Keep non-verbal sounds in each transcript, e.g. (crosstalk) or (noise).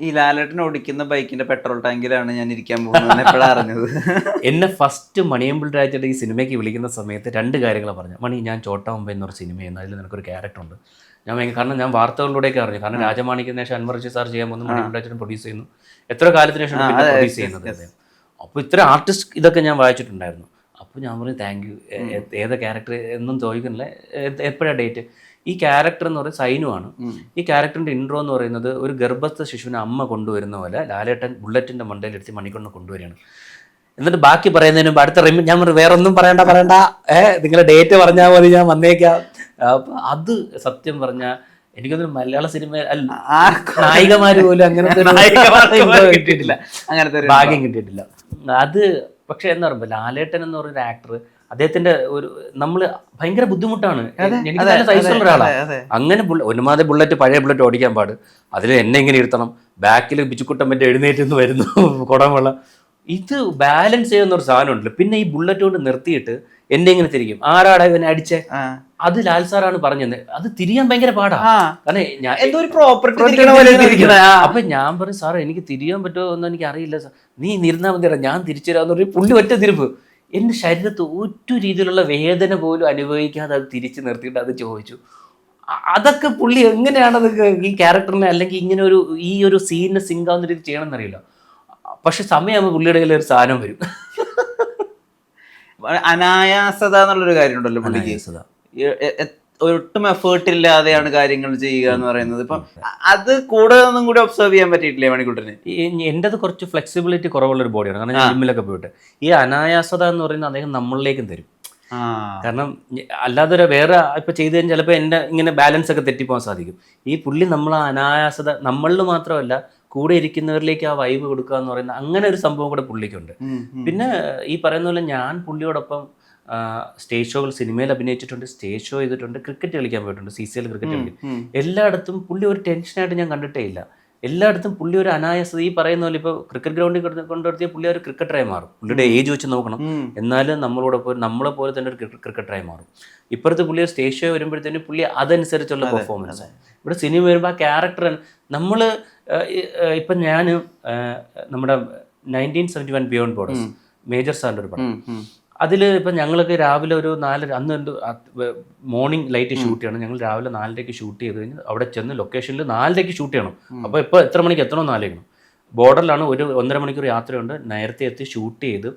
ഈ ലാലേട്ടൻ ഓടിക്കുന്ന ബൈക്കിന്റെ പെട്രോൾ ടാങ്കിലാണ് ഞാൻ ഇരിക്കാൻ പോകുന്നത് എപ്പോഴാണ് അറിഞ്ഞത്? എന്നെ ഫസ്റ്റ് മണിയമ്പിൾ രാജയുടെ ഈ സിനിമയ്ക്ക് വിളിക്കുന്ന സമയത്ത് രണ്ട് കാര്യങ്ങൾ പറഞ്ഞു. മണി ഞാൻ ചോട്ടാ മുമ്പ് എന്നൊരു സിനിമയെന്ന് അതിൽ നിനക്കൊരു ക്യാരക്ടർ ഉണ്ട്. ഞാൻ ഭയങ്കര- കാരണം ഞാൻ വാർത്തകളിലൂടെയൊക്കെ അറിഞ്ഞു. കാരണം രാജമാണിക്കുന്ന ശേഷം അൻവർ സാർ ചെയ്യാൻ പോകുന്നു. മണിയമ്പിൾ രാജൻ പ്രൊഡ്യൂസ് ചെയ്യുന്നു. എത്ര കാലത്തിന് ശേഷം പ്രൊഡ്യൂസ് ചെയ്യുന്നത് അപ്പോൾ ഇത്ര ആർട്ടിസ്റ്റ് ഇതൊക്കെ ഞാൻ വായിച്ചിട്ടുണ്ടായിരുന്നു. അപ്പോൾ ഞാൻ പറഞ്ഞു താങ്ക് യു ഏത് ക്യാരക്ടർ എന്നും ചോദിക്കുന്നില്ല. എപ്പോഴാണ് ഡേറ്റ് ഈ ക്യാരക്ടർ എന്ന് പറയുന്നത് സൈനുമാണ് ഈ ക്യാരക്ടറിന്റെ ഇൻട്രോ എന്ന് പറയുന്നത് ഒരു ഗർഭസ്ഥ ശിശുവിനെ അമ്മ കൊണ്ടുവരുന്ന പോലെ ലാലേട്ടൻ ബുള്ളറ്റിന്റെ മണ്ടയിൽ എടുത്ത് മണിക്കൊണ്ട് കൊണ്ടുവരികയാണ്. എന്നിട്ട് ബാക്കി പറയുന്നതിന് മുമ്പ് അടുത്ത റിമി ഞാൻ വേറൊന്നും വേറെ ഒന്നും പറയണ്ട പറയണ്ട. ഏ നിങ്ങൾ ഡേറ്റ് പറഞ്ഞാൽ മതി ഞാൻ വന്നേക്കാം. അത് സത്യം പറഞ്ഞ എനിക്കൊന്നും മലയാള സിനിമ നായികമാര് പോലും അങ്ങനത്തെ കിട്ടിയിട്ടില്ല. അങ്ങനത്തെ ഭാഗ്യം കിട്ടിയിട്ടില്ല. അത് പക്ഷെ എന്താ പറയുമ്പോൾ ലാലേട്ടൻ എന്ന് പറയുന്ന ആക്ടർ അദ്ദേഹത്തിന്റെ ഒരു നമ്മൾ ഭയങ്കര ബുദ്ധിമുട്ടാണ്. എനിക്ക് നല്ല സൈസുള്ള ഒരാളാണ്. അങ്ങനെ ഒന്നുമാതെ ബുള്ളറ്റ് പഴയ ബുള്ളറ്റ് ഓടിക്കാൻ പാട്. അതിൽ എന്നെ ഇങ്ങനെ ഇരുത്തണം. ബാക്കിൽ ബിച്ചുക്കുട്ടം മറ്റേ എഴുന്നേറ്റ് നിന്ന് വരുന്നു. (laughs) കുടമുള്ള ഇത് ബാലൻസ് ചെയ്യുന്ന ഒരു സാധനം ഉണ്ടല്ലോ. പിന്നെ ഈ ബുള്ളറ്റ് കൊണ്ട് നിർത്തിയിട്ട് എന്നെ ഇങ്ങനെ തിരിക്കും. ആരാടാ ഇവനെ അടിച്ചേ? അത് ലാൽ സാറാണ് പറഞ്ഞത്. അത് തിരിയാൻ ഭയങ്കര പാടാ. കാരണം ഞാൻ എന്തോ ഒരു പ്രോപ്പർട്ടി അപ്പൊ ഞാൻ പറയും സാറേ എനിക്ക് തിരിയാൻ പറ്റുമോ എന്ന് എനിക്ക് അറിയില്ല സാർ. നീ നിരുന്നാ മതി ഞാൻ തിരിച്ചു തരാന്ന് പറഞ്ഞ് പുള്ളി ഒറ്റ തിരിപ്പ് എന്റെ ശരീരത്ത് ഒരു രീതിയിലുള്ള വേദന പോലും അനുഭവിക്കാതെ അത് തിരിച്ചു നിർത്തിയിട്ട് അത് ചോദിച്ചു. അതൊക്കെ പുള്ളി എങ്ങനെയാണ് അത് ഈ ക്യാരക്ടറിനെ അല്ലെങ്കിൽ ഇങ്ങനെ ഒരു ഈ ഒരു സീനിനെ സിങ്കാവുന്ന രീതി ചെയ്യണമെന്നറിയില്ല. പക്ഷെ സമയമാകുമ്പോൾ പുള്ളിയുടെ കയ്യിൽ ഒരു സാധനം വരും. അനായാസത എന്നുള്ളൊരു കാര്യമുണ്ടല്ലോ പുള്ളിക്ക്. ഒട്ടും എഫേർട്ട് ഇല്ലാതെയാണ് കാര്യങ്ങൾ ചെയ്യുക എന്ന് പറയുന്നത്. ഇപ്പം അത് കൂടെ ഒന്നും കൂടി ഒബ്സർവ് ചെയ്യാൻ പറ്റിയിട്ടില്ലേ മണിക്കൂട്ടന്? എന്റെത് കുറച്ച് ഫ്ലെക്സിബിലിറ്റി കുറവുള്ള ഒരു ബോഡിയാണ് കാരണം ഞാൻ ജിമ്മിലൊക്കെ പോയിട്ട് ഈ അനായാസത എന്ന് പറയുന്നത് അദ്ദേഹം നമ്മളിലേക്കും തരും. കാരണം അല്ലാതെ ഒരു വേറെ ഇപ്പൊ ചെയ്തു കഴിഞ്ഞാൽ ചിലപ്പോൾ എന്റെ ഇങ്ങനെ ബാലൻസ് ഒക്കെ തെറ്റിപ്പോകാൻ സാധിക്കും. ഈ പുള്ളി നമ്മൾ ആ അനായാസത നമ്മളിൽ മാത്രമല്ല കൂടെ ഇരിക്കുന്നവരിലേക്ക് ആ വൈബ് കൊടുക്കുക എന്ന് പറയുന്ന അങ്ങനെ ഒരു സംഭവം കൂടെ പുള്ളിക്കുണ്ട്. പിന്നെ ഈ പറയുന്ന പോലെ ഞാൻ പുള്ളിയോടൊപ്പം സ്റ്റേജ് ഷോകൾ സിനിമയിൽ അഭിനയിച്ചിട്ടുണ്ട് സ്റ്റേജ് ഷോ ചെയ്തിട്ടുണ്ട് ക്രിക്കറ്റ് കളിക്കാൻ പോയിട്ടുണ്ട് സി സി എൽ ക്രിക്കറ്റ് കളിക്കും. എല്ലായിടത്തും പുള്ളി ഒരു ടെൻഷനായിട്ട് ഞാൻ കണ്ടിട്ടേ ഇല്ല. എല്ലായിടത്തും പുള്ളി ഒരു അനായാസത ഈ പറയുന്ന പോലെ ഇപ്പോൾ ക്രിക്കറ്റ് ഗ്രൗണ്ടിൽ കൊണ്ടുവരുത്തിയ പുള്ളി ഒരു ക്രിക്കറ്ററായി മാറും. പുള്ളിയുടെ ഏജ് വെച്ച് നോക്കണം. എന്നാലും നമ്മളോടൊപ്പം നമ്മളെ പോലെ തന്നെ ഒരു ക്രിക്കറ്ററായി മാറും. ഇപ്പുറത്ത് പുള്ളി ഒരു സ്റ്റേജ് ഷോ വരുമ്പോഴത്തേനും പുള്ളി അതനുസരിച്ചുള്ള പെർഫോമൻസ് ഇവിടെ സിനിമ വരുമ്പോൾ ആ ക്യാരക്ടർ നമ്മൾ ഇപ്പം ഞാൻ നമ്മുടെ nineteen seventy one beyond borders major സാറിന്റെ ഒരു പടം. അതിൽ ഇപ്പം ഞങ്ങൾക്ക് രാവിലെ ഒരു നാലര അന്ന് എന്ത് മോർണിംഗ് ലൈറ്റ് ഷൂട്ട് ചെയ്യണം. ഞങ്ങൾ രാവിലെ നാലരയ്ക്ക് ഷൂട്ട് ചെയ്ത് കഴിഞ്ഞ് അവിടെ ചെന്ന് ലൊക്കേഷനിൽ നാലരയ്ക്ക് ഷൂട്ട് ചെയ്യണം. അപ്പോൾ ഇപ്പോൾ എത്ര മണിക്ക് എത്തണമെന്ന് ആലോചിക്കണം. ബോർഡറിലാണ് ഒരു ഒന്നര മണിക്കൂർ യാത്രയുണ്ട് നേരത്തെ എത്തി ഷൂട്ട് ചെയ്ത്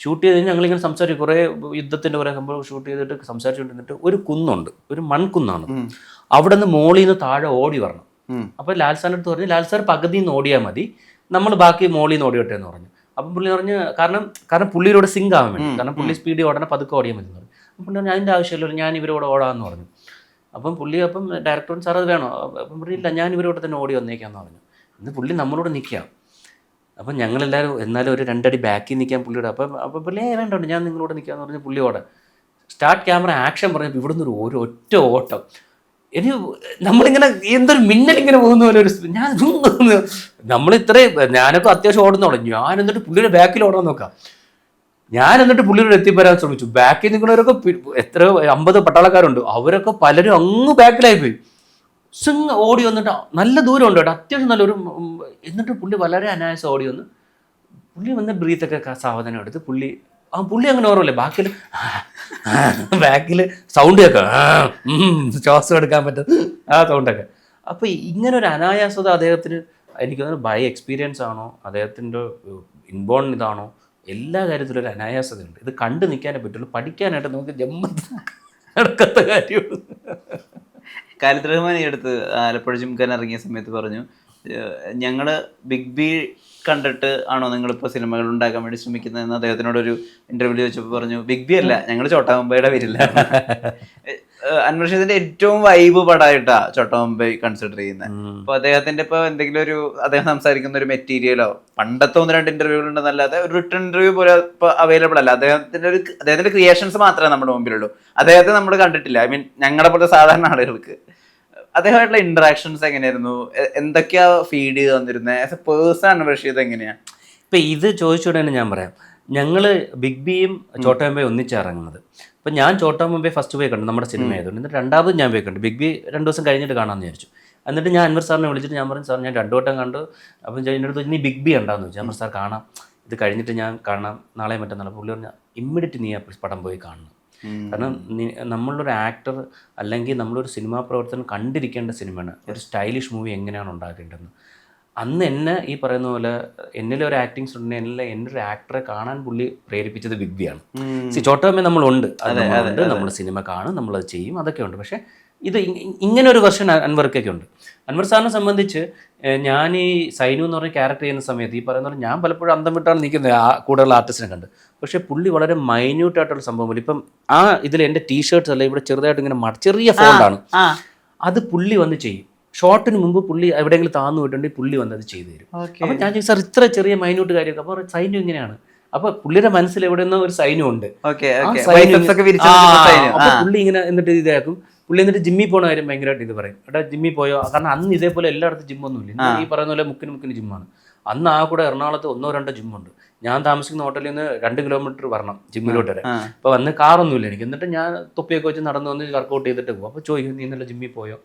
ഷൂട്ട് ചെയ്ത് കഴിഞ്ഞ് ഞങ്ങളിങ്ങനെ സംസാരിക്കും. കുറേ യുദ്ധത്തിന്റെ കുറേ സംഭവം ഷൂട്ട് ചെയ്തിട്ട് സംസാരിച്ചുകൊണ്ടിരുന്നിട്ട് ഒരു കുന്നുണ്ട്. ഒരു മൺകുന്നാണ്. അവിടെ നിന്ന് മോളിൽ നിന്ന് താഴെ ഓടി വരണം. അപ്പോൾ ലാൽ സാറിന്റെ അടുത്ത് പറഞ്ഞു ലാൽ സാർ പകുതിയിൽ നിന്ന് ഓടിയാൽ മതി. നമ്മൾ ബാക്കി മോളിൽ നിന്ന് ഓടിയോട്ടെ എന്ന് പറഞ്ഞു. അപ്പം പുള്ളി പറഞ്ഞ് കാരണം കാരണം പുള്ളിയിലൂടെ സിങ്ക് ആവാൻ വേണ്ടി. കാരണം പുള്ളി സ്പീഡിൽ ഓടണം പതുക്കെ ഓടിയാൽ മതി എന്ന് പറഞ്ഞു. അപ്പം പുള്ളി പറഞ്ഞു അതിന്റെ ആവശ്യമില്ല ഞാൻ ഇവരോട് ഓടാമെന്ന് പറഞ്ഞു. അപ്പം പുള്ളി അപ്പം ഡയറക്ടർ സാർ അത് വേണോ? അപ്പം പുള്ളി ഇല്ല ഞാൻ ഇവരോട് തന്നെ ഓടി വന്നേക്കാന്ന് പറഞ്ഞു. ഇന്ന് പുള്ളി നമ്മളോട് നിൽക്കാം അപ്പം ഞങ്ങളെല്ലാവരും എന്നാലും ഒരു രണ്ടടി ബാക്കിൽ നിൽക്കാൻ പുള്ളിയോട് അപ്പം അപ്പം പുള്ളി ഏ വേണ്ടോ വേണ്ട, ഞാൻ നിങ്ങളോട് നിൽക്കാമെന്ന് പറഞ്ഞ് പുള്ളിയോട് സ്റ്റാർട്ട് ക്യാമറ ആക്ഷൻ പറഞ്ഞപ്പോൾ ഇവിടുന്ന് ഒരു ഒറ്റ ഓട്ടം. എനിക്ക് നമ്മളിങ്ങനെ എന്തൊരു മിന്നൽ ഇങ്ങനെ പോകുന്ന പോലെ ഒരു ഞാൻ നമ്മൾ ഇത്രയും ഞാനൊക്കെ അത്യാവശ്യം ഓടുന്നോളൂ ഞാൻ എന്നിട്ട് പുള്ളിയുടെ ബാക്കിൽ ഓടാൻ നോക്കാം. ഞാൻ എന്നിട്ട് പുള്ളിയോട് എത്തിപ്പെടാൻ ശ്രമിച്ചു. ബാക്കിൽ നിൽക്കുന്നവരൊക്കെ എത്ര അമ്പത് പട്ടാളക്കാരുണ്ട്. അവരൊക്കെ പലരും അങ്ങ് ബാക്കിലായി പോയി. സിങ് ഓടി വന്നിട്ട് നല്ല ദൂരം ഉണ്ട് കേട്ടോ. അത്യാവശ്യം നല്ലൊരു എന്നിട്ട് പുള്ളി വളരെ അനായാസം ഓടി വന്ന് പുള്ളി വന്ന് ബ്രീത്തൊക്കെ സാവധാനം എടുത്ത് പുള്ളി ആ പുള്ളി അങ്ങനെ ഓർമ്മല്ലേ ബാക്കിൽ ബാക്കിൽ സൗണ്ട് കേൾക്കാം ശ്വാസം എടുക്കാൻ പറ്റും. ആ സൗണ്ടൊക്കെ അപ്പോൾ ഇങ്ങനെ ഒരു അനായാസത അദ്ദേഹത്തിന് എനിക്ക് തോന്നുന്നു ബൈ എക്സ്പീരിയൻസ് ആണോ? അദ്ദേഹത്തിന്റെ ഇൻബോൺ ഇതാണോ? എല്ലാ കാര്യത്തിലും ഒരു അനായാസതയുണ്ട്. ഇത് കണ്ടു നിൽക്കാനേ പറ്റുള്ളൂ. പഠിക്കാനായിട്ട് നമുക്ക് ജമ്മത്ത് നടക്കാത്ത കാര്യമാണ് ഖാലിദ് റഹ്മാൻ ഈ ആലപ്പുഴ ജിംഖാൻ ഇറങ്ങിയ സമയത്ത് പറഞ്ഞു ഞങ്ങൾ ബിഗ് ബി കണ്ടിട്ട് ആണോ നിങ്ങളിപ്പോൾ സിനിമകൾ ഉണ്ടാക്കാൻ വേണ്ടി ശ്രമിക്കുന്നതെന്ന് അദ്ദേഹത്തിനോടൊരു ഇന്റർവ്യൂ ചോദിച്ചപ്പോൾ പറഞ്ഞു ബിഗ് ബി അല്ല ഞങ്ങൾ ചോട്ടാ പേരില്ല. (laughs) അന്വേഷണത്തിന്റെ ഏറ്റവും വൈബ് പടമായിട്ടാ ചോട്ടാ മുംബൈ കൺസിഡർ ചെയ്യുന്നത് അപ്പൊ അദ്ദേഹത്തിന്റെ ഇപ്പൊ എന്തെങ്കിലും ഒരു അദ്ദേഹം സംസാരിക്കുന്ന ഒരു മെറ്റീരിയലോ പണ്ടത്തെ ഒന്ന് രണ്ട് ഇന്റർവ്യൂകൾ ഉണ്ടെന്നല്ലാതെ ഒരു റിട്ടേൺ ഇന്റർവ്യൂ പോലെ ഇപ്പൊ അവൈലബിൾ അല്ല. അദ്ദേഹത്തിന്റെ ഒരു അദ്ദേഹത്തിന്റെ ക്രിയേഷൻസ് മാത്രമേ നമ്മുടെ മുമ്പിലുള്ളൂ. അദ്ദേഹത്തെ നമ്മൾ കണ്ടിട്ടില്ല. ഐ മീൻ ഞങ്ങളുടെ പോലെ സാധാരണ ആളുകൾക്ക്. അദ്ദേഹമായിട്ടുള്ള ഇന്ററാക്ഷൻസ് എങ്ങനെയായിരുന്നു? എന്തൊക്കെയാ ഫീഡ് ചെയ്ത് തന്നിരുന്നത് ആസ് എ പേഴ്സൺ അന്വേഷിച്ചത് എങ്ങനെയാ? ഇപ്പൊ ഇത് ചോദിച്ചുകൊണ്ട് തന്നെ ഞാൻ പറയാം. ഞങ്ങൾ ബിഗ് ബിയും ചോട്ടാ മുംബൈ ഒന്നിച്ചിറങ്ങുന്നത്. അപ്പം ഞാൻ ചോട്ടാ മുംബൈ ഫസ്റ്റ് പോയി കണ്ടു നമ്മുടെ സിനിമ ആയതുകൊണ്ട്. എന്നിട്ട് രണ്ടാമത് ഞാൻ പോയി കണ്ടു. ബിഗ് ബി രണ്ട് ദിവസം കഴിഞ്ഞിട്ട് കാണാമെന്ന് വിചാരിച്ചു. എന്നിട്ട് ഞാൻ അൻവർ സാറിനെ വിളിച്ചിട്ട് ഞാൻ പറഞ്ഞു സാർ ഞാൻ രണ്ടു വട്ടം കണ്ടു. അപ്പം എന്റെ അടുത്ത് നീ ബിഗ് ബി ഉണ്ടാന്ന് ചോദിച്ചു. അൻവർ സാർ കാണാം. ഇത് കഴിഞ്ഞിട്ട് ഞാൻ കാണാം. നാളെ മറ്റന്നാൾ പുള്ളി പറഞ്ഞാൽ ഇമ്മീഡിയറ്റ് നീ ആ പടം പോയി കാണണം. കാരണം നമ്മളൊരു ആക്ടർ അല്ലെങ്കിൽ നമ്മളൊരു സിനിമാ പ്രവർത്തനം കണ്ടിരിക്കേണ്ട സിനിമയാണ് ഒരു സ്റ്റൈലിഷ് മൂവി എങ്ങനെയാണ് ഉണ്ടാക്കേണ്ടതെന്ന്. അന്ന് എന്നെ ഈ പറയുന്ന പോലെ എന്നിലെ ഒരു ആക്ടിങ് സ്റ്റുഡന്റ് എന്നിലെ എന്റെ ഒരു ആക്ടറെ കാണാൻ പുള്ളി പ്രേരിപ്പിച്ചത് വിദ്യയാണ്. ചോട്ടമ്മ നമ്മളുണ്ട്. അത് നമ്മളുണ്ട് നമ്മൾ സിനിമ കാണും നമ്മളത് ചെയ്യും അതൊക്കെ ഉണ്ട്. പക്ഷേ ഇത് ഇങ്ങനെ ഒരു വെർഷൻ അൻവർക്കൊക്കെ ഉണ്ട് അൻവർ സാറിനെ സംബന്ധിച്ച് ഞാൻ ഈ സൈനു എന്ന് പറഞ്ഞ ക്യാരക്ടർ ചെയ്യുന്ന സമയത്ത് ഈ പറയുന്ന ഞാൻ പലപ്പോഴും അന്തം വിട്ടാണ് നിൽക്കുന്നത് ആ കൂടെയുള്ള ആർട്ടിസ്റ്റിനെ കണ്ട്. പക്ഷേ പുള്ളി വളരെ മൈന്യൂട്ടായിട്ടുള്ള സംഭവം ഇപ്പം ആ ഇതിൽ എന്റെ ടീഷർട്ട്സ് അല്ല ഇവിടെ ചെറുതായിട്ട് ഇങ്ങനെ ചെറിയ ഫോണ്ടാണ് ആ. അത് പുള്ളി വന്ന് ചെയ്യും. ഷോർട്ടിന് മുമ്പ് പുള്ളി എവിടെയെങ്കിലും താന്നു പോയിട്ടുണ്ടെങ്കിൽ പുള്ളി വന്ന് അത് ചെയ്തു തരും. അപ്പം ഞാൻ ചോദിച്ചു സാർ ഇത്ര ചെറിയ മൈന്യൂട്ട് കാര്യമൊക്കെ അപ്പോൾ സൈന്യം ഇങ്ങനെയാണ് അപ്പൊ പുള്ളിയുടെ മനസ്സിൽ എവിടെ നിന്നോ ഒരു സൈന്യം ഉണ്ട്. പുള്ളി ഇങ്ങനെ എന്നിട്ട് ഇതാക്കും. പുള്ളി എന്നിട്ട് ജിമ്മിൽ പോണ കാര്യം ഭയങ്കരമായിട്ട് ഇത് പറയും. എടാ ജിമ്മിൽ പോയോ? കാരണം അന്ന് ഇതേപോലെ എല്ലായിടത്തും ജിമ്മൊന്നുമില്ല ഈ പറയുന്ന പോലെ മുക്കിന് മുക്കിന് ജിമ്മാണ്. അന്ന് ആ കൂടെ എറണാകുളത്ത് ഒന്നോ രണ്ടോ ജിമ്മുണ്ട്. ഞാൻ താമസിക്കുന്ന ഹോട്ടലിൽ നിന്ന് രണ്ട് കിലോമീറ്റർ വരണം ജിമ്മിലോട്ട് വരെ. അപ്പൊ അപ്പോൾ വന്ന് കാറൊന്നുമില്ല എനിക്ക്. എന്നിട്ട് ഞാൻ തൊപ്പിയൊക്കെ വെച്ച് നടന്നു വന്ന് വർക്ക്ഔട്ട് ചെയ്തിട്ട് പോകും. അപ്പോൾ ചോദിക്കും നീ ഇന്നലെ ജിമ്മിൽ പോയോ?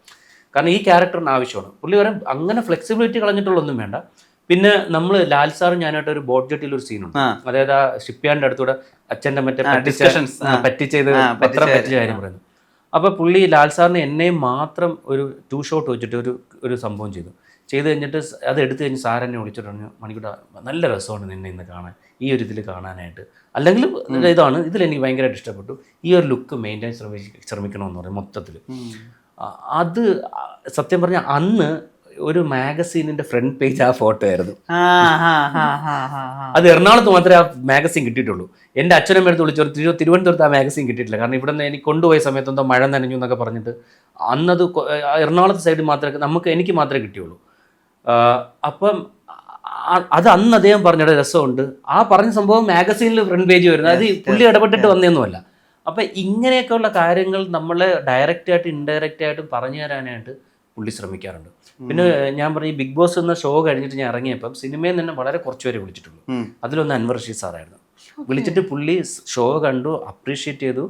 കാരണം ഈ ക്യാരക്ടറിന് ആവശ്യമാണ്. പുള്ളി പറയും അങ്ങനെ ഫ്ലെക്സിബിലിറ്റി കളഞ്ഞിട്ടുള്ളൊന്നും വേണ്ട. പിന്നെ നമ്മൾ ലാൽ സാറും ഞാനായിട്ട് ഒരു ബോട്ട് ജെട്ടിയിൽ ഒരു സീനുണ്ട് അതായത് ആ ഷിപ്പ്യാർഡിന്റെ അടുത്തൂടെ അച്ഛന്റെ മറ്റേ പറ്റിച്ച ആ. പറ്റിച്ചത് പത്രം പറ്റിച്ച കാര്യം പറയുന്നു. അപ്പൊ പുള്ളി ലാൽ സാറിന് എന്നെ മാത്രം ഒരു ടു ഷോട്ട് വെച്ചിട്ട് ഒരു ഒരു സംഭവം ചെയ്തു. ചെയ്ത് കഴിഞ്ഞിട്ട് അത് എടുത്തു കഴിഞ്ഞ് സാർ എന്നെ വിളിച്ചിട്ട് പറഞ്ഞു മണിക്കൂട്ട നല്ല രസമാണ് നിന്നെ ഇന്ന് കാണാൻ ഈ ഒരു ഇതിൽ കാണാനായിട്ട്. അല്ലെങ്കിൽ ഇതാണ് ഇതിൽ എനിക്ക് ഭയങ്കരമായിട്ട് ഇഷ്ടപ്പെട്ടു. ഈ ഒരു ലുക്ക് മെയിന്റെയിൻ ശ്രമി ശ്രമിക്കണമെന്ന് പറയും മൊത്തത്തിൽ അത് സത്യം പറഞ്ഞാൽ അന്ന് ഒരു മാഗസീനിന്റെ ഫ്രണ്ട് പേജ് ആ ഫോട്ടോ ആയിരുന്നു. അത് എറണാകുളത്ത് മാത്രമേ ആ മാഗസീൻ കിട്ടിയിട്ടുള്ളൂ. എന്റെ അച്ഛനും എടുത്ത് വിളിച്ചു തിരു തിരുവനന്തപുരത്ത് ആ മാഗസീൻ കിട്ടിയിട്ടില്ല. കാരണം ഇവിടെ നിന്ന് എനിക്ക് കൊണ്ടുപോയ സമയത്ത് എന്തോ മഴ നനഞ്ഞു എന്നൊക്കെ പറഞ്ഞിട്ട് അന്നത് എറണാകുളത്ത് സൈഡ് മാത്രമേ നമുക്ക് എനിക്ക് മാത്രമേ കിട്ടിയുള്ളൂ. അപ്പം അത് അന്ന് അദ്ദേഹം പറഞ്ഞിട്ട് രസമുണ്ട്. ആ പറഞ്ഞ സംഭവം മാഗസീനിൽ ഫ്രണ്ട് പേജ് വരുന്നത്. അത് പുള്ളി ഇടപെട്ടിട്ട് വന്നതൊന്നുമല്ല അപ്പം ഇങ്ങനെയൊക്കെയുള്ള കാര്യങ്ങൾ നമ്മളെ ഡയറക്റ്റ് ഇൻഡയറക്റ്റായിട്ടും ഇൻഡയറക്റ്റ് ആയിട്ടും പറഞ്ഞു തരാനായിട്ട് പുള്ളി ശ്രമിക്കാറുണ്ട്. പിന്നെ ഞാൻ പറഞ്ഞു ഈ ബിഗ് ബോസ് എന്ന ഷോ കഴിഞ്ഞിട്ട് ഞാൻ ഇറങ്ങിയപ്പം സിനിമയിൽ നിന്ന് വളരെ കുറച്ച് പേരെ വിളിച്ചിട്ടുള്ളൂ. അതിലൊന്ന് അൻവർ റഷീദ് സാറായിരുന്നു. വിളിച്ചിട്ട് പുള്ളി ഷോ കണ്ടു അപ്രീഷിയേറ്റ് ചെയ്തു.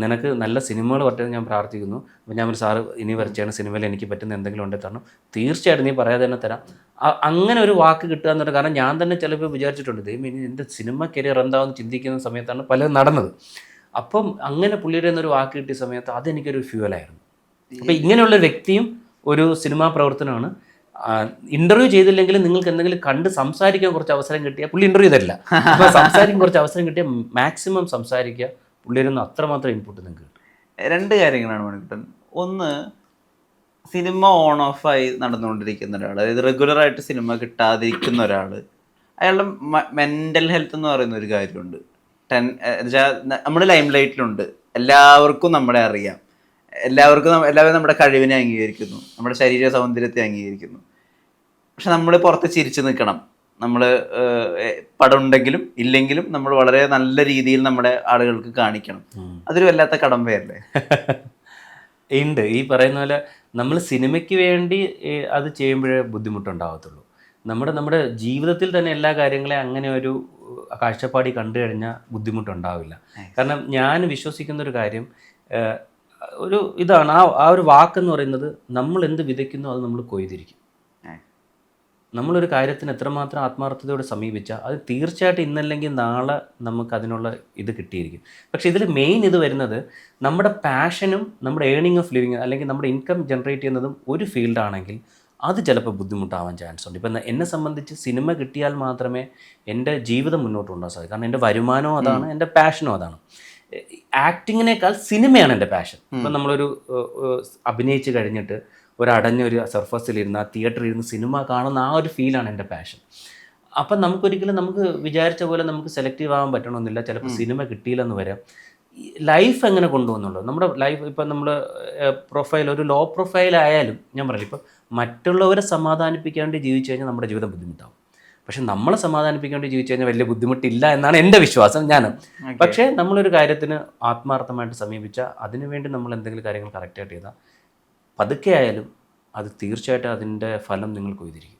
നിനക്ക് നല്ല സിനിമകൾ പറ്റുമെന്ന് ഞാൻ പ്രാർത്ഥിക്കുന്നു. അപ്പോൾ ഞാൻ ഒരു സാറ് ഇനി വരച്ചാണ് സിനിമയിൽ എനിക്ക് പറ്റുന്ന എന്തെങ്കിലും ഉണ്ടെങ്കിൽ തരണം തീർച്ചയായിട്ടും നീ പറയാതെ തന്നെ തരാം. അങ്ങനെ ഒരു വാക്ക് കിട്ടുക എന്ന് പറഞ്ഞാൽ കാരണം ഞാൻ തന്നെ ചിലപ്പോൾ വിചാരിച്ചിട്ടുണ്ട് ദൈവം ഇനി എന്റെ സിനിമ കരിയർ എന്താണെന്ന് ചിന്തിക്കുന്ന സമയത്താണ് പലതും നടന്നത്. അപ്പം അങ്ങനെ പുള്ളിയുടെ ഒരു വാക്ക് കിട്ടിയ സമയത്ത് അതെനിക്കൊരു ഫ്യൂവലായിരുന്നു അപ്പം ഇങ്ങനെയുള്ള വ്യക്തിയും ഒരു സിനിമാ പ്രവർത്തനമാണ്. ഇന്റർവ്യൂ ചെയ്തില്ലെങ്കിലും നിങ്ങൾക്ക് എന്തെങ്കിലും കണ്ട് സംസാരിക്കാൻ കുറച്ച് അവസരം കിട്ടിയാൽ പുള്ളി ഇന്റർവ്യൂ തരില്ല അപ്പോൾ സംസാരിക്കാൻ കുറച്ച് അവസരം കിട്ടിയാൽ മാക്സിമം സംസാരിക്കുക. പുള്ളിയിരുന്ന് അത്രമാത്രം ഇൻപുട്ട് നിങ്ങൾക്ക് കിട്ടും. രണ്ട് കാര്യങ്ങളാണ് മണിക്കുട്ടൻ. ഒന്ന് സിനിമ ഓൺ ഓഫായി നടന്നുകൊണ്ടിരിക്കുന്ന ഒരാൾ അതായത് റെഗുലറായിട്ട് സിനിമ കിട്ടാതിരിക്കുന്ന ഒരാൾ അയാളുടെ മെന്റൽ ഹെൽത്ത് എന്ന് പറയുന്ന ഒരു കാര്യമുണ്ട്. ടെൻ നമ്മുടെ ലൈം ലൈറ്റിലുണ്ട് എല്ലാവർക്കും നമ്മളെ അറിയാം. എല്ലാവർക്കും എല്ലാവരും നമ്മുടെ കഴിവിനെ അംഗീകരിക്കുന്നു. നമ്മുടെ ശരീര സൗന്ദര്യത്തെ അംഗീകരിക്കുന്നു. പക്ഷെ നമ്മൾ പുറത്ത് ചിരിച്ചു നിൽക്കണം. നമ്മൾ പടം ഉണ്ടെങ്കിലും ഇല്ലെങ്കിലും നമ്മൾ വളരെ നല്ല രീതിയിൽ നമ്മുടെ ആളുകൾക്ക് കാണിക്കണം. അതൊരു വല്ലാത്ത കടമ്പയല്ലേ ഉണ്ട് (laughs) ഈ പറയുന്ന പോലെ നമ്മൾ സിനിമയ്ക്ക് വേണ്ടി അത് ചെയ്യുമ്പോഴേ ബുദ്ധിമുട്ടുണ്ടാകത്തുള്ളൂ നമ്മുടെ നമ്മുടെ ജീവിതത്തിൽ തന്നെ എല്ലാ കാര്യങ്ങളെയും അങ്ങനെ ഒരു കാഴ്ചപ്പാടി കണ്ടു കഴിഞ്ഞാൽ ബുദ്ധിമുട്ടുണ്ടാവില്ല. കാരണം ഞാൻ വിശ്വസിക്കുന്ന ഒരു കാര്യം ഒരു ഇതാണ് ആ ആ ഒരു വാക്കെന്ന് പറയുന്നത് നമ്മൾ എന്ത് വിതയ്ക്കുന്നോ അത് നമ്മൾ കൊയ്തിരിക്കും. നമ്മളൊരു കാര്യത്തിന് എത്രമാത്രം ആത്മാർത്ഥതയോടെ സമീപിച്ചാൽ അത് തീർച്ചയായിട്ടും ഇന്നല്ലെങ്കിൽ നാളെ നമുക്ക് അതിനുള്ള ഇത് കിട്ടിയിരിക്കും. പക്ഷേ ഇതിൽ മെയിൻ ഇത് വരുന്നത് നമ്മുടെ പാഷനും നമ്മുടെ ഏണിംഗ് ഓഫ് ലിവിങ് അല്ലെങ്കിൽ നമ്മുടെ ഇൻകം ജനറേറ്റ് ചെയ്യുന്നതും ഒരു ഫീൽഡാണെങ്കിൽ അത് ചിലപ്പോൾ ബുദ്ധിമുട്ടാവാൻ ചാൻസ് ഉണ്ട്. ഇപ്പം എന്നെ സംബന്ധിച്ച് സിനിമ കിട്ടിയാൽ മാത്രമേ എന്റെ ജീവിതം മുന്നോട്ട് കൊണ്ടുപോകാൻ സാധിക്കൂ. കാരണം എന്റെ വരുമാനവും അതാണ് എന്റെ പാഷനും അതാണ്. ആക്ടിങ്ങിനേക്കാൾ സിനിമയാണ് എന്റെ പാഷൻ. ഇപ്പം നമ്മളൊരു അഭിനയിച്ച് കഴിഞ്ഞിട്ട് ഒരു അടഞ്ഞൊരു സർഫസിലിരുന്ന് ആ തിയേറ്ററിൽ ഇരുന്ന് സിനിമ കാണുന്ന ആ ഒരു ഫീലാണ് എന്റെ പാഷൻ. അപ്പം നമുക്കൊരിക്കലും നമുക്ക് വിചാരിച്ച പോലെ നമുക്ക് സെലക്റ്റീവ് ആവാൻ പറ്റണമെന്നില്ല ചിലപ്പോൾ സിനിമ കിട്ടിയില്ലെന്ന് വരാം. ലൈഫ് എങ്ങനെ കൊണ്ടുപോകുന്നുള്ളൂ നമ്മുടെ ലൈഫ് ഇപ്പം നമ്മൾ പ്രൊഫൈൽ ഒരു ലോ പ്രൊഫൈൽ ആയാലും ഞാൻ പറയില്ല ഇപ്പം മറ്റുള്ളവരെ സമാധാനിപ്പിക്കാണ്ട് ജീവിച്ചു കഴിഞ്ഞാൽ നമ്മുടെ ജീവിതം ബുദ്ധിമുട്ടാവും. പക്ഷെ നമ്മളെ സമാധാനിപ്പിക്കേണ്ടി ജീവിച്ചു കഴിഞ്ഞാൽ വലിയ ബുദ്ധിമുട്ടില്ല എന്നാണ് എന്റെ വിശ്വാസം ഞാൻ പക്ഷേ നമ്മളൊരു കാര്യത്തിന് ആത്മാർത്ഥമായിട്ട് സമീപിച്ചാൽ അതിനുവേണ്ടി നമ്മൾ എന്തെങ്കിലും കാര്യങ്ങൾ കറക്റ്റായിട്ട് ചെയ്താൽ പതുക്കെ ആയാലും അത് തീർച്ചയായിട്ടും അതിന്റെ ഫലം നിങ്ങൾ കൊയ്തിരിക്കും.